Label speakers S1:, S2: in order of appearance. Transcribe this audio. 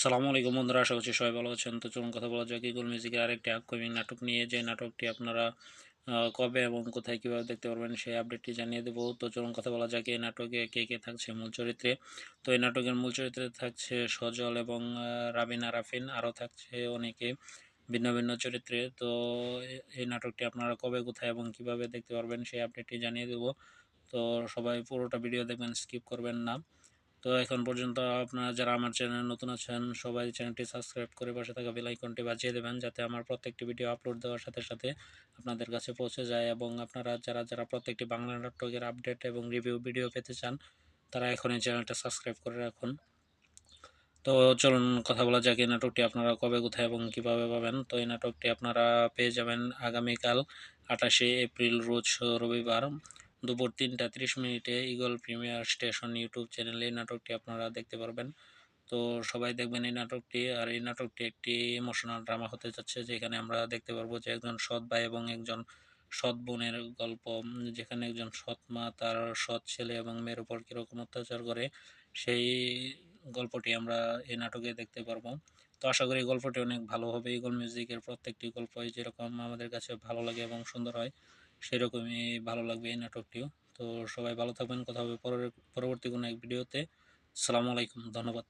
S1: সালামু আলাইকুম বন্ধুরা, আশা করছি সবাই ভালো আছেন। তো চলুন কথা বলা যাক ইগল মিউজিকের আরেকটি আপকামিং নাটক নিয়ে। যে নাটকটি আপনারা কবে এবং কোথায় কীভাবে দেখতে পারবেন সেই আপডেটটি জানিয়ে দেবো। তো চলুন কথা বলা যাক, এই নাটকে কে কে থাকছে মূল চরিত্রে। তো এই নাটকের মূল চরিত্রে থাকছে সজল এবং রাবিনা, রাফিন। আরও থাকছে অনেকে ভিন্ন ভিন্ন চরিত্রে। তো এই নাটকটি আপনারা কবে, কোথায় এবং কীভাবে দেখতে পারবেন সেই আপডেটটি জানিয়ে দেবো। তো সবাই পুরোটা ভিডিও দেখবেন স্কিপ করবেন না। তো এখন পর্যন্ত আপনারা যারা আমার চ্যানেলে নতুন আছেন, সবাই চ্যানেলটি সাবস্ক্রাইব করে পাশে থাকা বেল আইকনটি বাজিয়ে দেবেন, যাতে আমার প্রত্যেকটি ভিডিও আপলোড দেওয়ার সাথে সাথে আপনাদের কাছে পৌঁছে যায় এবং আপনারা যারা যারা প্রত্যেকটি বাংলা নাটকের আপডেট এবং রিভিউ ভিডিও পেতে চান, তারা এখন এই চ্যানেলটা সাবস্ক্রাইব করে রাখুন। তো চলুন কথা বলা যাক, এই নাটকটি আপনারা কবে, কোথায় এবং কীভাবে পাবেন। তো এই নাটকটি আপনারা পেয়ে যাবেন আগামীকাল আঠাশে এপ্রিল, রোজ রবিবার। দুপুর তিনটা তিরিশ মিনিটে ইগল প্রিমিয়ার স্টেশন ইউটিউব চ্যানেলে এই নাটকটি আপনারা দেখতে পারবেন। তো সবাই দেখবেন এই নাটকটি, আর এই নাটকটি একটি ইমোশনাল ড্রামা হতে যাচ্ছে, যেখানে আমরা দেখতে পারব যে একজন সৎ ভাই এবং একজন সৎ বোনের গল্প, যেখানে একজন সৎ মা তার সৎ ছেলে এবং মেয়ের উপর কীরকম অত্যাচার করে, সেই গল্পটি আমরা এই নাটকে দেখতে পারব। তো আশা করি এই গল্পটি অনেক ভালো হবে। ইগল মিউজিকের প্রত্যেকটি গল্পই যেরকম আমাদের কাছে ভালো লাগে এবং সুন্দর হয়। সেরকমই ভালো লাগবে এই নাটকটিও। তো সবাই ভালো থাকবেন, কথা হবে পরের, পরবর্তী কোনো এক ভিডিওতে। সালামু আলাইকুম, ধন্যবাদ।